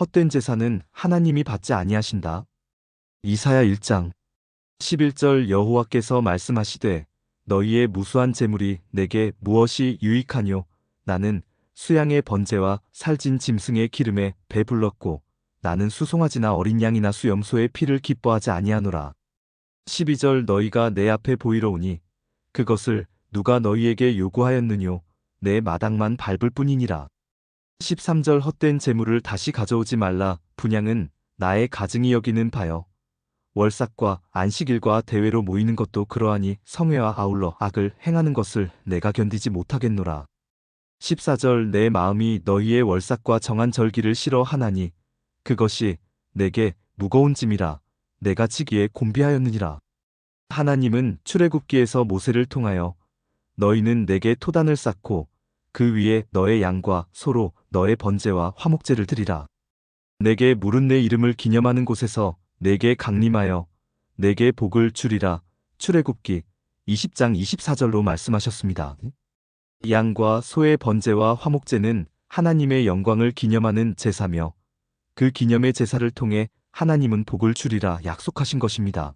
헛된 제사는 하나님이 받지 아니하신다. 이사야 1장 11절 여호와께서 말씀하시되 너희의 무수한 재물이 내게 무엇이 유익하뇨 나는 수양의 번제와 살진 짐승의 기름에 배불렀고 나는 수송아지나 어린 양이나 수염소의 피를 기뻐하지 아니하노라. 12절 너희가 내 앞에 보이러 오니 그것을 누가 너희에게 요구하였느뇨 내 마당만 밟을 뿐이니라. 13절 헛된 재물을 다시 가져오지 말라 분양은 나의 가증이 여기는 바여 월삭과 안식일과 대회로 모이는 것도 그러하니 성회와 아울러 악을 행하는 것을 내가 견디지 못하겠노라. 14절 내 마음이 너희의 월삭과 정한 절기를 싫어하나니 그것이 내게 무거운 짐이라 내가 지기에 곤비하였느니라. 하나님은 출애굽기에서 모세를 통하여 너희는 내게 토단을 쌓고 그 위에 너의 양과 소로 너의 번제와 화목제를 드리라. 내게 물은 내 이름을 기념하는 곳에서 내게 강림하여 내게 복을 주리라. 출애굽기 20장 24절로 말씀하셨습니다. 양과 소의 번제와 화목제는 하나님의 영광을 기념하는 제사며 그 기념의 제사를 통해 하나님은 복을 주리라 약속하신 것입니다.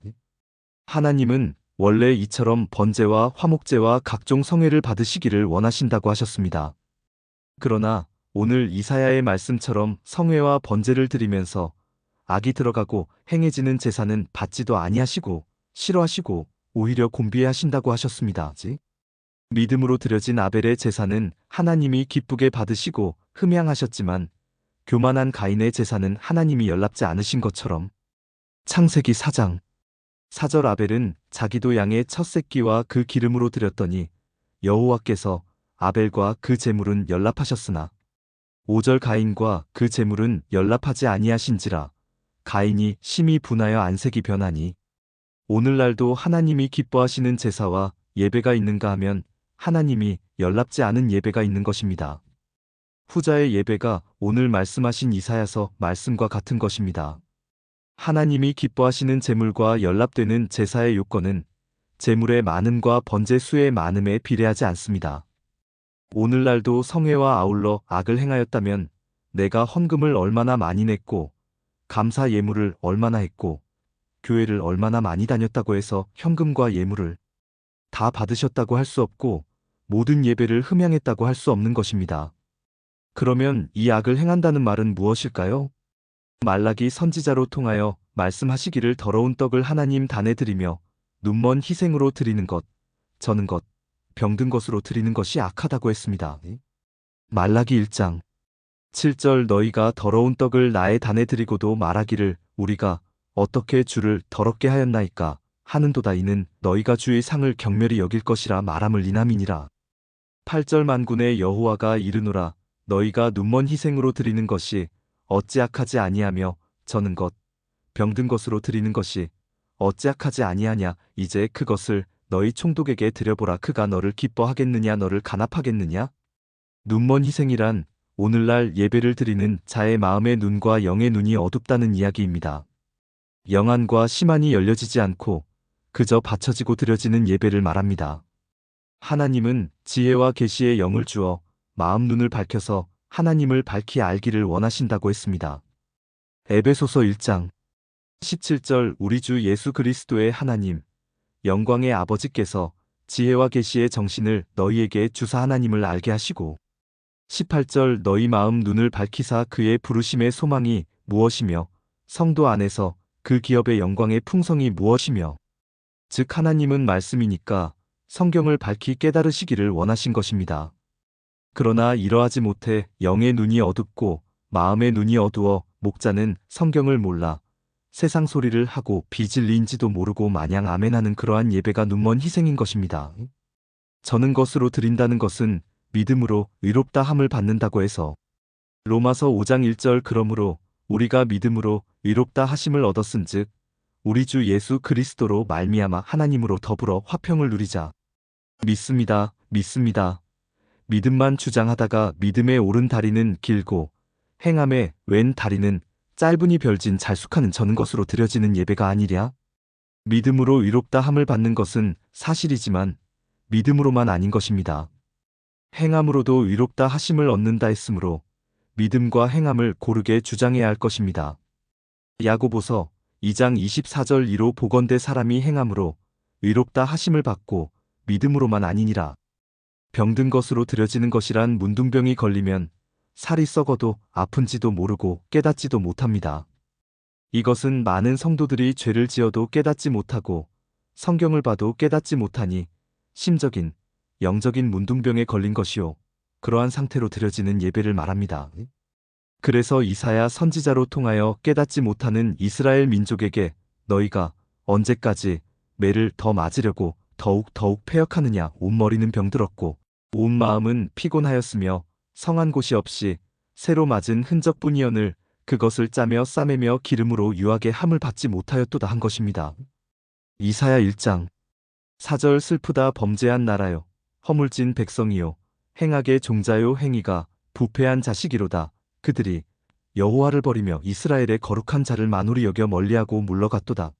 하나님은 원래 이처럼 번제와 화목제와 각종 성회를 받으시기를 원하신다고 하셨습니다. 그러나 오늘 이사야의 말씀처럼 성회와 번제를 드리면서 악이 들어가고 행해지는 제사는 받지도 아니하시고 싫어하시고 오히려 곤비해 하신다고 하셨습니다. 믿음으로 드려진 아벨의 제사는 하나님이 기쁘게 받으시고 흠양하셨지만 교만한 가인의 제사는 하나님이 연락지 않으신 것처럼 창세기 4장 4절 아벨은 자기도 양의 첫 새끼와 그 기름으로 드렸더니 여호와께서 아벨과 그 제물은 연락하셨으나 5절 가인과 그 제물은 연락하지 아니하신지라 가인이 심히 분하여 안색이 변하니 오늘날도 하나님이 기뻐하시는 제사와 예배가 있는가 하면 하나님이 연락지 않은 예배가 있는 것입니다. 후자의 예배가 오늘 말씀하신 이사야서 말씀과 같은 것입니다. 하나님이 기뻐하시는 제물과 연락되는 제사의 요건은 제물의 많음과 번제 수의 많음에 비례하지 않습니다. 오늘날도 성회와 아울러 악을 행하였다면 내가 헌금을 얼마나 많이 냈고 감사 예물을 얼마나 했고 교회를 얼마나 많이 다녔다고 해서 현금과 예물을 다 받으셨다고 할 수 없고 모든 예배를 흠양했다고 할 수 없는 것입니다. 그러면 이 악을 행한다는 말은 무엇일까요? 말라기 선지자로 통하여 말씀하시기를 더러운 떡을 하나님 단에 드리며 눈먼 희생으로 드리는 것, 저는 것, 병든 것으로 드리는 것이 악하다고 했습니다. 말라기 1장 7절 너희가 더러운 떡을 나의 단에 드리고도 말하기를 우리가 어떻게 주를 더럽게 하였나이까 하는도다 이는 너희가 주의 상을 경멸히 여길 것이라 말함을 이남이니라. 8절 만군의 여호와가 이르노라 너희가 눈먼 희생으로 드리는 것이 어찌 악하지 아니하며 저는 것 병든 것으로 드리는 것이 어찌 악하지 아니하냐 이제 그것을 너희 총독에게 드려보라 그가 너를 기뻐하겠느냐 너를 간합하겠느냐 눈먼 희생이란 오늘날 예배를 드리는 자의 마음의 눈과 영의 눈이 어둡다는 이야기입니다. 영안과 심한이 열려지지 않고 그저 받쳐지고 드려지는 예배를 말합니다. 하나님은 지혜와 계시의 영을 주어 마음 눈을 밝혀서 하나님을 밝히 알기를 원하신다고 했습니다. 에베소서 1장 17절 우리 주 예수 그리스도의 하나님 영광의 아버지께서 지혜와 계시의 정신을 너희에게 주사 하나님을 알게 하시고 18절 너희 마음 눈을 밝히사 그의 부르심의 소망이 무엇이며 성도 안에서 그 기업의 영광의 풍성이 무엇이며 즉 하나님은 말씀이니까 성경을 밝히 깨달으시기를 원하신 것입니다. 그러나 이러하지 못해 영의 눈이 어둡고 마음의 눈이 어두워 목자는 성경을 몰라 세상 소리를 하고 비질리인지도 모르고 마냥 아멘하는 그러한 예배가 눈먼 희생인 것입니다. 저는 것으로 드린다는 것은 믿음으로 의롭다 함을 받는다고 해서 로마서 5장 1절 그러므로 우리가 믿음으로 의롭다 하심을 얻었은즉 우리 주 예수 그리스도로 말미암아 하나님으로 더불어 화평을 누리자. 믿습니다. 믿습니다. 믿음만 주장하다가 믿음의 오른 다리는 길고 행함의 왼 다리는 짧으니 별진 잘숙하는 저는 것으로 드려지는 예배가 아니랴. 믿음으로 의롭다 함을 받는 것은 사실이지만 믿음으로만 아닌 것입니다. 행함으로도 의롭다 하심을 얻는다 했으므로 믿음과 행함을 고르게 주장해야 할 것입니다. 야고보서 2장 24절 이로 보건대 사람이 행함으로 의롭다 하심을 받고 믿음으로만 아니니라. 병든 것으로 들여지는 것이란 문둥병이 걸리면 살이 썩어도 아픈지도 모르고 깨닫지도 못합니다. 이것은 많은 성도들이 죄를 지어도 깨닫지 못하고 성경을 봐도 깨닫지 못하니 심적인, 영적인 문둥병에 걸린 것이요. 그러한 상태로 드려지는 예배를 말합니다. 그래서 이사야 선지자로 통하여 깨닫지 못하는 이스라엘 민족에게 너희가 언제까지 매를 더 맞으려고 더욱 더욱 패역하느냐 온 머리는 병들었고 온 마음은 피곤하였으며 성한 곳이 없이 새로 맞은 흔적뿐이언을 그것을 짜며 싸매며 기름으로 유하게 함을 받지 못하였도다 한 것입니다. 이사야 1장 4절 슬프다 범죄한 나라요 허물진 백성이요 행하게 종자요 행위가 부패한 자식이로다 그들이 여호와를 버리며 이스라엘의 거룩한 자를 만홀히 여겨 멀리하고 물러갔도다.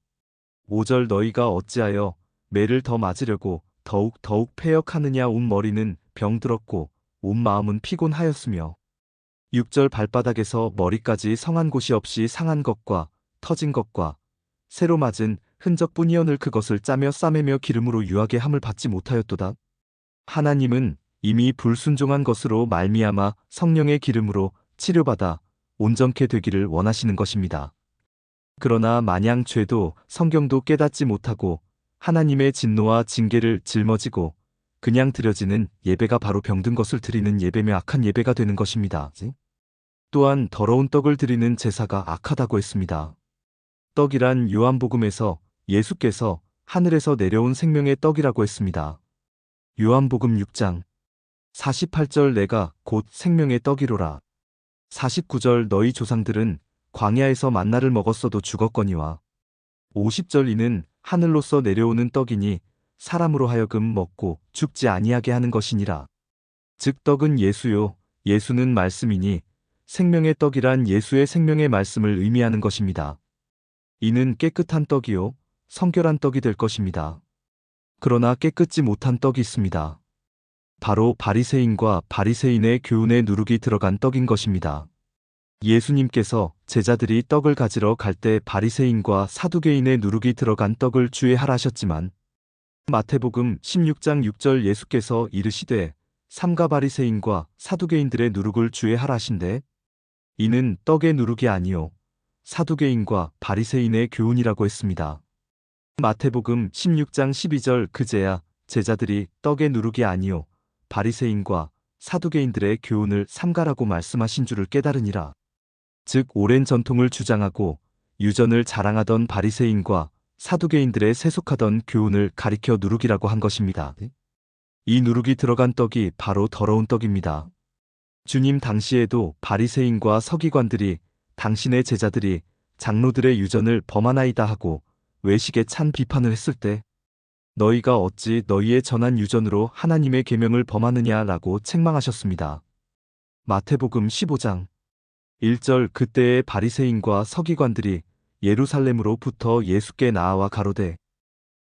5절 너희가 어찌하여 매를 더 맞으려고 더욱 더욱 패역하느냐 온 머리는 병들었고 온 마음은 피곤하였으며 6절 발바닥에서 머리까지 성한 곳이 없이 상한 것과 터진 것과 새로 맞은 흔적뿐이언을 그것을 짜며 싸매며 기름으로 유하게 함을 받지 못하였도다. 하나님은 이미 불순종한 것으로 말미암아 성령의 기름으로 치료받아 온전케 되기를 원하시는 것입니다. 그러나 마냥 죄도 성경도 깨닫지 못하고 하나님의 진노와 징계를 짊어지고 그냥 드려지는 예배가 바로 병든 것을 드리는 예배며 악한 예배가 되는 것입니다. 또한 더러운 떡을 드리는 제사가 악하다고 했습니다. 떡이란 요한복음에서 예수께서 하늘에서 내려온 생명의 떡이라고 했습니다. 요한복음 6장 48절 내가 곧 생명의 떡이로라. 49절 너희 조상들은 광야에서 만나를 먹었어도 죽었거니와 50절 이는 하늘로서 내려오는 떡이니 사람으로 하여금 먹고 죽지 아니하게 하는 것이니라. 즉 떡은 예수요 예수는 말씀이니 생명의 떡이란 예수의 생명의 말씀을 의미하는 것입니다. 이는 깨끗한 떡이요 성결한 떡이 될 것입니다. 그러나 깨끗지 못한 떡이 있습니다. 바로 바리새인과 바리새인의 교훈에 누룩이 들어간 떡인 것입니다. 예수님께서 제자들이 떡을 가지러 갈 때 바리새인과 사두개인의 누룩이 들어간 떡을 주에 하라셨지만 마태복음 16장 6절 예수께서 이르시되 삼가 바리새인과 사두개인들의 누룩을 주에 하라신데 이는 떡의 누룩이 아니요 사두개인과 바리새인의 교훈이라고 했습니다. 마태복음 16장 12절 그제야 제자들이 떡의 누룩이 아니요 바리새인과 사두개인들의 교훈을 삼가라고 말씀하신 줄을 깨달으니라. 즉 오랜 전통을 주장하고 유전을 자랑하던 바리새인과 사두개인들의 세속하던 교훈을 가리켜 누룩이라고 한 것입니다. 이 누룩이 들어간 떡이 바로 더러운 떡입니다. 주님 당시에도 바리새인과 서기관들이 당신의 제자들이 장로들의 유전을 범하나이다 하고 외식에 찬 비판을 했을 때 너희가 어찌 너희의 전한 유전으로 하나님의 계명을 범하느냐라고 책망하셨습니다. 마태복음 15장 1절 그때의 바리새인과 서기관들이 예루살렘으로부터 예수께 나아와 가로되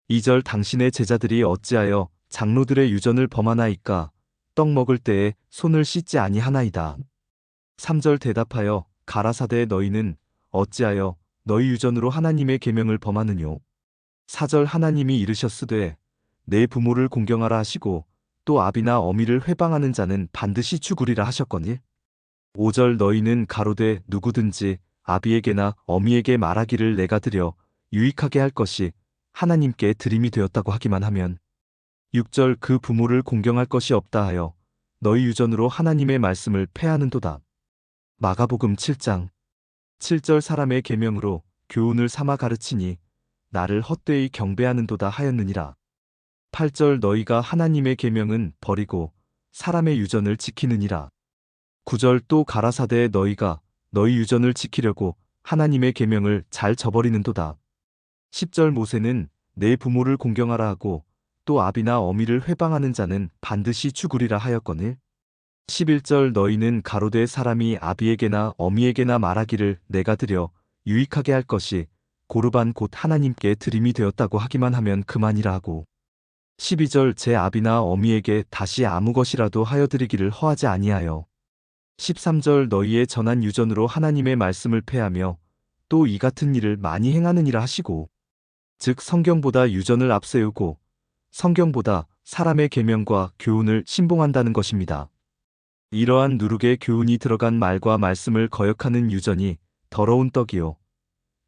2절 당신의 제자들이 어찌하여 장로들의 유전을 범하나이까? 떡 먹을 때에 손을 씻지 아니하나이다. 3절 대답하여 가라사대 너희는 어찌하여 너희 유전으로 하나님의 계명을 범하느뇨? 4절 하나님이 이르셨으되 내 부모를 공경하라 하시고 또 아비나 어미를 회방하는 자는 반드시 죽으리라 하셨거니 5절 너희는 가로되 누구든지 아비에게나 어미에게 말하기를 내가 드려 유익하게 할 것이 하나님께 드림이 되었다고 하기만 하면 6절 그 부모를 공경할 것이 없다 하여 너희 유전으로 하나님의 말씀을 패하는도다. 마가복음 7장 7절 사람의 계명으로 교훈을 삼아 가르치니 나를 헛되이 경배하는도다 하였느니라. 8절 너희가 하나님의 계명은 버리고 사람의 유전을 지키느니라. 9절 또 가라사대 너희가 너희 유전을 지키려고 하나님의 계명을 잘 저버리는도다. 10절 모세는 내 부모를 공경하라 하고 또 아비나 어미를 회방하는 자는 반드시 죽으리라 하였거늘. 11절 너희는 가로되 사람이 아비에게나 어미에게나 말하기를 내가 드려 유익하게 할 것이 고르반 곧 하나님께 드림이 되었다고 하기만 하면 그만이라 하고 12절 제 아비나 어미에게 다시 아무 것이라도 하여 드리기를 허하지 아니하여 13절 너희의 전한 유전으로 하나님의 말씀을 폐하며 또 이 같은 일을 많이 행하느니라 하시고 즉 성경보다 유전을 앞세우고 성경보다 사람의 계명과 교훈을 신봉한다는 것입니다. 이러한 누룩의 교훈이 들어간 말과 말씀을 거역하는 유전이 더러운 떡이요.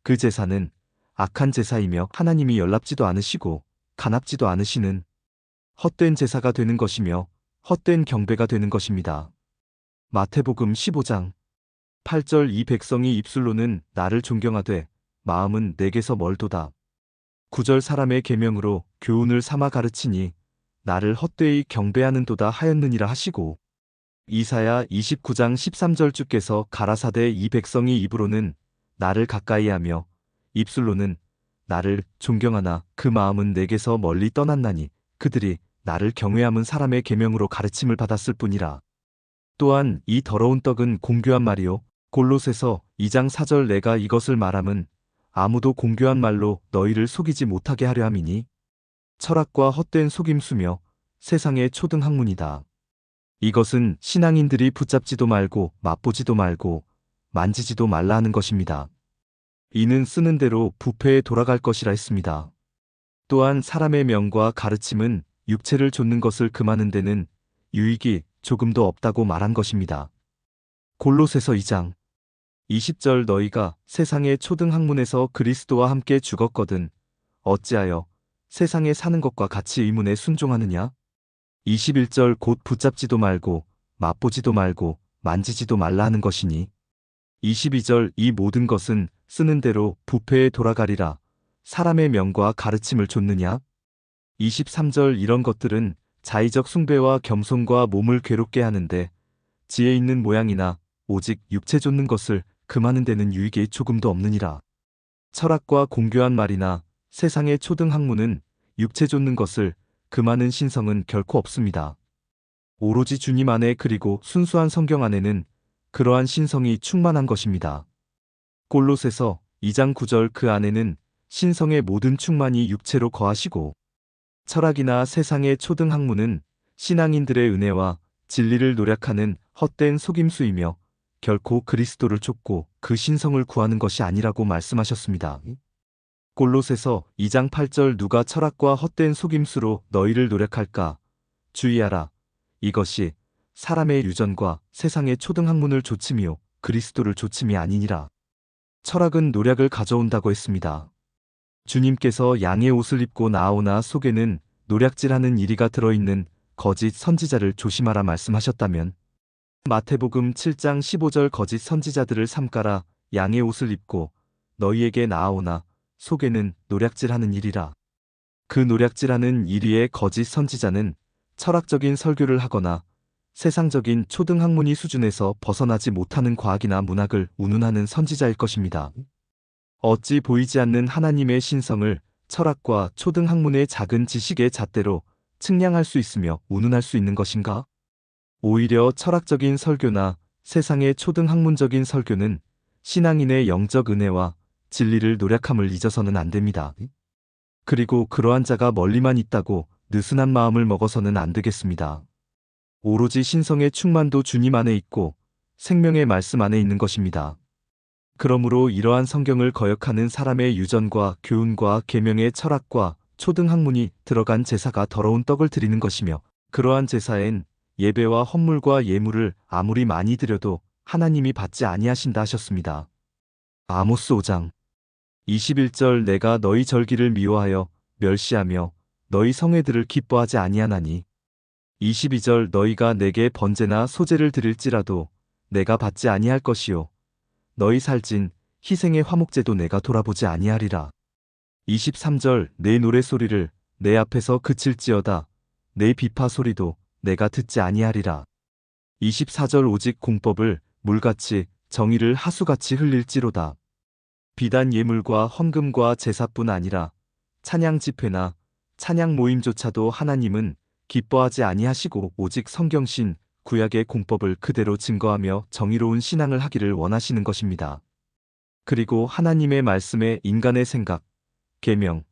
그 제사는 악한 제사이며 하나님이 연락지도 않으시고 간합지도 않으시는 헛된 제사가 되는 것이며 헛된 경배가 되는 것입니다. 마태복음 15장 8절 이 백성이 입술로는 나를 존경하되 마음은 내게서 멀도다. 9절 사람의 계명으로 교훈을 삼아 가르치니 나를 헛되이 경배하는도다 하였느니라 하시고 이사야 29장 13절 주께서 가라사대 이 백성이 입으로는 나를 가까이하며 입술로는 나를 존경하나 그 마음은 내게서 멀리 떠났나니 그들이 나를 경외함은 사람의 계명으로 가르침을 받았을 뿐이라. 또한 이 더러운 떡은 공교한 말이요 골롯에서 2장 4절 내가 이것을 말함은 아무도 공교한 말로 너희를 속이지 못하게 하려 함이니 철학과 헛된 속임수며 세상의 초등 학문이다. 이것은 신앙인들이 붙잡지도 말고 맛보지도 말고 만지지도 말라 하는 것입니다. 이는 쓰는 대로 부패에 돌아갈 것이라 했습니다. 또한 사람의 명과 가르침은 육체를 좇는 것을 금하는 데는 유익이 조금도 없다고 말한 것입니다. 골로새서 2장 20절 너희가 세상의 초등 학문에서 그리스도와 함께 죽었거든 어찌하여 세상에 사는 것과 같이 의문에 순종하느냐? 21절 곧 붙잡지도 말고 맛보지도 말고 만지지도 말라 하는 것이니 22절 이 모든 것은 쓰는 대로 부패에 돌아가리라 사람의 명과 가르침을 좇느냐 23절 이런 것들은 자의적 숭배와 겸손과 몸을 괴롭게 하는데 지혜 있는 모양이나 오직 육체 좇는 것을 금하는 데는 유익이 조금도 없느니라 철학과 공교한 말이나 세상의 초등 학문은 육체 좇는 것을 금하는 신성은 결코 없습니다. 오로지 주님 안에 그리고 순수한 성경 안에는 그러한 신성이 충만한 것입니다. 골로새서 2장 9절 그 안에는 신성의 모든 충만이 육체로 거하시고 철학이나 세상의 초등 학문은 신앙인들의 은혜와 진리를 노력하는 헛된 속임수이며 결코 그리스도를 쫓고 그 신성을 구하는 것이 아니라고 말씀하셨습니다. 골로새서 2장 8절 누가 철학과 헛된 속임수로 너희를 노력할까? 주의하라. 이것이 사람의 유전과 세상의 초등학문을 조침이요 그리스도를 조침이 아니니라. 철학은 노력을 가져온다고 했습니다. 주님께서 양의 옷을 입고 나오나 속에는 노략질하는 이리가 들어있는 거짓 선지자를 조심하라 말씀하셨다면 마태복음 7장 15절 거짓 선지자들을 삼가라 양의 옷을 입고 너희에게 나아오나 속에는 노략질하는 일이라. 그 노략질하는 일위의 거짓 선지자는 철학적인 설교를 하거나 세상적인 초등학문이 수준에서 벗어나지 못하는 과학이나 문학을 운운하는 선지자일 것입니다. 어찌 보이지 않는 하나님의 신성을 철학과 초등 학문의 작은 지식의 잣대로 측량할 수 있으며 운운할 수 있는 것인가? 오히려 철학적인 설교나 세상의 초등 학문적인 설교는 신앙인의 영적 은혜와 진리를 노력함을 잊어서는 안 됩니다. 그리고 그러한 자가 멀리만 있다고 느슨한 마음을 먹어서는 안 되겠습니다. 오로지 신성의 충만도 주님 안에 있고 생명의 말씀 안에 있는 것입니다. 그러므로 이러한 성경을 거역하는 사람의 유전과 교훈과 계명의 철학과 초등 학문이 들어간 제사가 더러운 떡을 드리는 것이며 그러한 제사엔 예배와 헌물과 예물을 아무리 많이 드려도 하나님이 받지 아니하신다 하셨습니다. 아모스 5장 21절 내가 너희 절기를 미워하여 멸시하며 너희 성회들을 기뻐하지 아니하나니 22절 너희가 내게 번제나 소제를 드릴지라도 내가 받지 아니할 것이요 너희 살진 희생의 화목제도 내가 돌아보지 아니하리라. 23절 내 노래 소리를 내 앞에서 그칠지어다. 내 비파 소리도 내가 듣지 아니하리라. 24절 오직 공법을 물같이 정의를 하수같이 흘릴지로다. 비단 예물과 헌금과 제사뿐 아니라 찬양 집회나 찬양 모임조차도 하나님은 기뻐하지 아니하시고 오직 성경신 구약의 공법을 그대로 증거하며 정의로운 신앙을 하기를 원하시는 것입니다. 그리고 하나님의 말씀에 인간의 생각, 계명,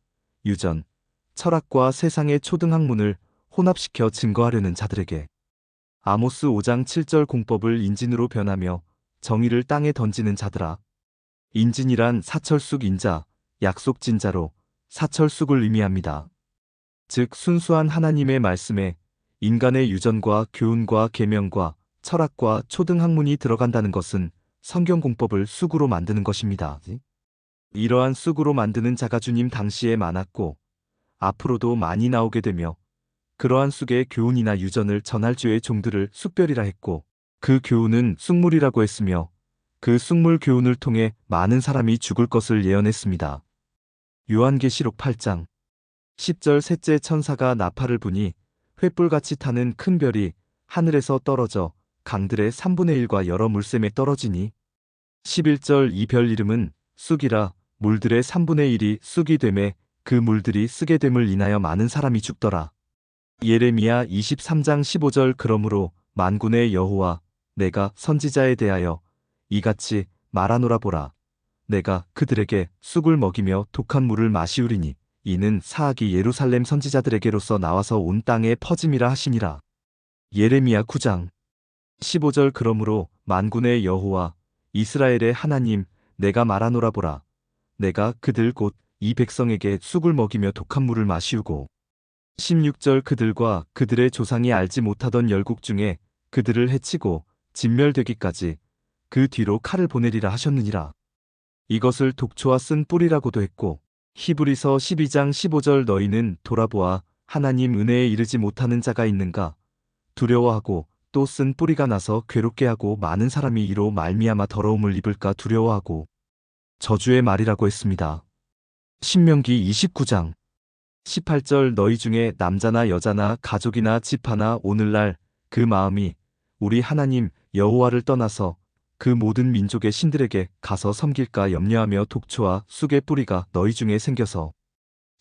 유전, 철학과 세상의 초등학문을 혼합시켜 증거하려는 자들에게 아모스 5장 7절 공법을 인진으로 변하며 정의를 땅에 던지는 자들아. 인진이란 사철쑥 인자, 약속진 자로 사철쑥을 의미합니다. 즉 순수한 하나님의 말씀에 인간의 유전과 교훈과 계명과 철학과 초등 학문이 들어간다는 것은 성경 공법을 쑥으로 만드는 것입니다. 이러한 쑥으로 만드는 자가 주님 당시에 많았고 앞으로도 많이 나오게 되며 그러한 쑥의 교훈이나 유전을 전할 주의 종들을 쑥별이라 했고 그 교훈은 쑥물이라고 했으며 그 쑥물 교훈을 통해 많은 사람이 죽을 것을 예언했습니다. 요한계시록 8장 10절 셋째 천사가 나팔을 부니 횃불같이 타는 큰 별이 하늘에서 떨어져 강들의 3분의 1과 여러 물샘에 떨어지니 11절 이 별 이름은 쑥이라 물들의 3분의 1이 쑥이 되매 그 물들이 쓰게 됨을 인하여 많은 사람이 죽더라. 예레미야 23장 15절 그러므로 만군의 여호와 내가 선지자에 대하여 이같이 말하노라 보라. 내가 그들에게 쑥을 먹이며 독한 물을 마시우리니 이는 사악이 예루살렘 선지자들에게로서 나와서 온 땅에 퍼짐이라 하시니라. 예레미야 9장 15절 그러므로 만군의 여호와 이스라엘의 하나님 내가 말하노라 보라. 내가 그들 곧 이 백성에게 쑥을 먹이며 독한 물을 마시우고 16절 그들과 그들의 조상이 알지 못하던 열국 중에 그들을 해치고 진멸되기까지 그 뒤로 칼을 보내리라 하셨느니라. 이것을 독초와 쓴 뿔이라고도 했고 히브리서 12장 15절 너희는 돌아보아 하나님 은혜에 이르지 못하는 자가 있는가 두려워하고 또 쓴 뿌리가 나서 괴롭게 하고 많은 사람이 이로 말미암아 더러움을 입을까 두려워하고 저주의 말이라고 했습니다. 신명기 29장 18절 너희 중에 남자나 여자나 가족이나 집 하나 오늘날 그 마음이 우리 하나님 여호와를 떠나서 그 모든 민족의 신들에게 가서 섬길까 염려하며 독초와 쑥의 뿌리가 너희 중에 생겨서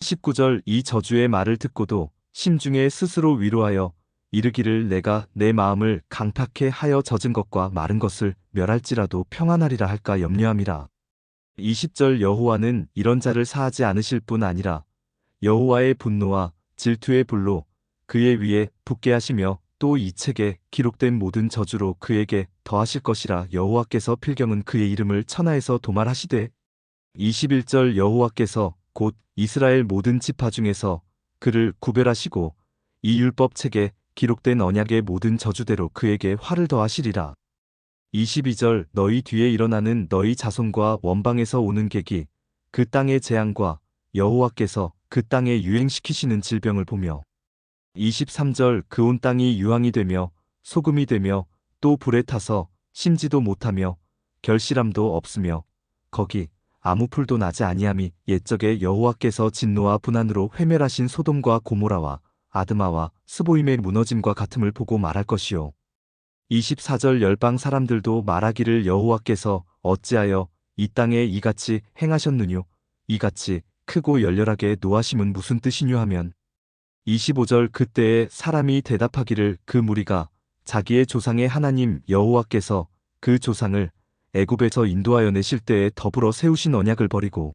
19절 이 저주의 말을 듣고도 심중에 스스로 위로하여 이르기를 내가 내 마음을 강팍해 하여 젖은 것과 마른 것을 멸할지라도 평안하리라 할까 염려함이라. 20절 여호와는 이런 자를 사하지 않으실 뿐 아니라 여호와의 분노와 질투의 불로 그의 위에 붙게 하시며 또 이 책에 기록된 모든 저주로 그에게 더하실 것이라 여호와께서 필경은 그의 이름을 천하에서 도말하시되 21절 여호와께서 곧 이스라엘 모든 지파 중에서 그를 구별하시고 이 율법 책에 기록된 언약의 모든 저주대로 그에게 화를 더하시리라. 22절 너희 뒤에 일어나는 너희 자손과 원방에서 오는 객이 그 땅의 재앙과 여호와께서 그 땅에 유행시키시는 질병을 보며 23절 그 온 땅이 유황이 되며 소금이 되며 또 불에 타서 심지도 못하며 결실함도 없으며 거기 아무 풀도 나지 아니함이 옛적에 여호와께서 진노와 분한으로 회멸하신 소돔과 고모라와 아드마와 스보임의 무너짐과 같음을 보고 말할 것이요. 24절 열방 사람들도 말하기를 여호와께서 어찌하여 이 땅에 이같이 행하셨느뇨? 이같이 크고 열렬하게 노하심은 무슨 뜻이뇨? 하면 25절 그때에 사람이 대답하기를 그 무리가 자기의 조상의 하나님 여호와께서 그 조상을 애굽에서 인도하여 내실 때에 더불어 세우신 언약을 버리고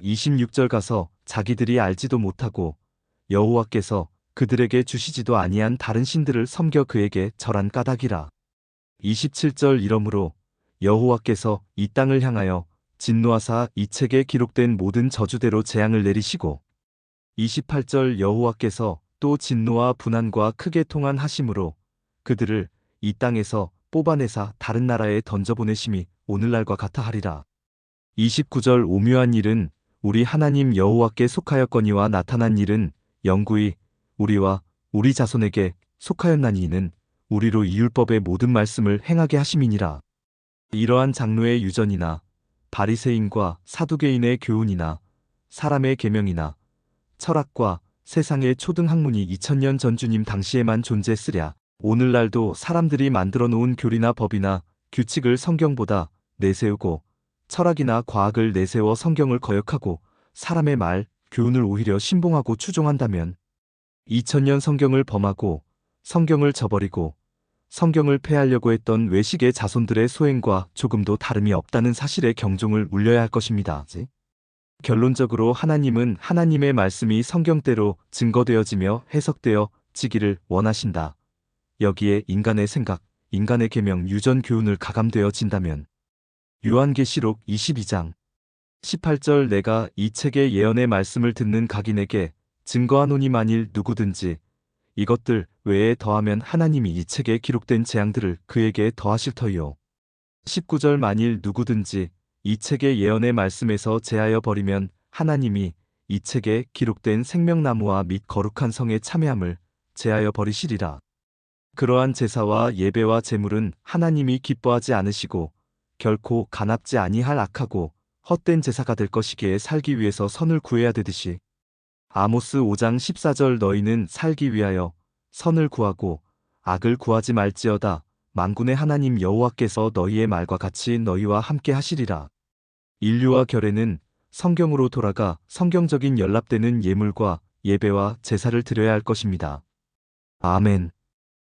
26절 가서 자기들이 알지도 못하고 여호와께서 그들에게 주시지도 아니한 다른 신들을 섬겨 그에게 절한 까닭이라. 27절 이러므로 여호와께서 이 땅을 향하여 진노하사 이 책에 기록된 모든 저주대로 재앙을 내리시고 28절 여호와께서 또 진노와 분한과 크게 통한 하심으로 그들을 이 땅에서 뽑아내사 다른 나라에 던져보내심이 오늘날과 같아 하리라. 29절 오묘한 일은 우리 하나님 여호와께 속하였거니와 나타난 일은 영구히 우리와 우리 자손에게 속하였나니 이는 우리로 이율법의 모든 말씀을 행하게 하심이니라. 이러한 장로의 유전이나 바리새인과 사두개인의 교훈이나 사람의 계명이나 철학과 세상의 초등 학문이 2000년 전 주님 당시에만 존재했으랴. 오늘날도 사람들이 만들어 놓은 교리나 법이나 규칙을 성경보다 내세우고 철학이나 과학을 내세워 성경을 거역하고 사람의 말, 교훈을 오히려 신봉하고 추종한다면 2000년 성경을 범하고 성경을 저버리고 성경을 폐하려고 했던 외식의 자손들의 소행과 조금도 다름이 없다는 사실에 경종을 울려야 할 것입니다. 결론적으로 하나님은 하나님의 말씀이 성경대로 증거되어지며 해석되어 지기를 원하신다. 여기에 인간의 생각, 인간의 계명 유전 교훈을 가감되어진다면 요한계시록 22장 18절 내가 이 책의 예언의 말씀을 듣는 각인에게 증거하노니 만일 누구든지 이것들 외에 더하면 하나님이 이 책에 기록된 재앙들을 그에게 더하실 터이요. 19절 만일 누구든지 이 책의 예언의 말씀에서 제하여 버리면 하나님이 이 책에 기록된 생명나무와 및 거룩한 성의 참여함을 제하여 버리시리라. 그러한 제사와 예배와 제물은 하나님이 기뻐하지 않으시고 결코 간합지 아니할 악하고 헛된 제사가 될 것이기에 살기 위해서 선을 구해야 되듯이 아모스 5장 14절 너희는 살기 위하여 선을 구하고 악을 구하지 말지어다 만군의 하나님 여호와께서 너희의 말과 같이 너희와 함께 하시리라. 인류와 결례는 성경으로 돌아가 성경적인 연합되는 예물과 예배와 제사를 드려야 할 것입니다. 아멘.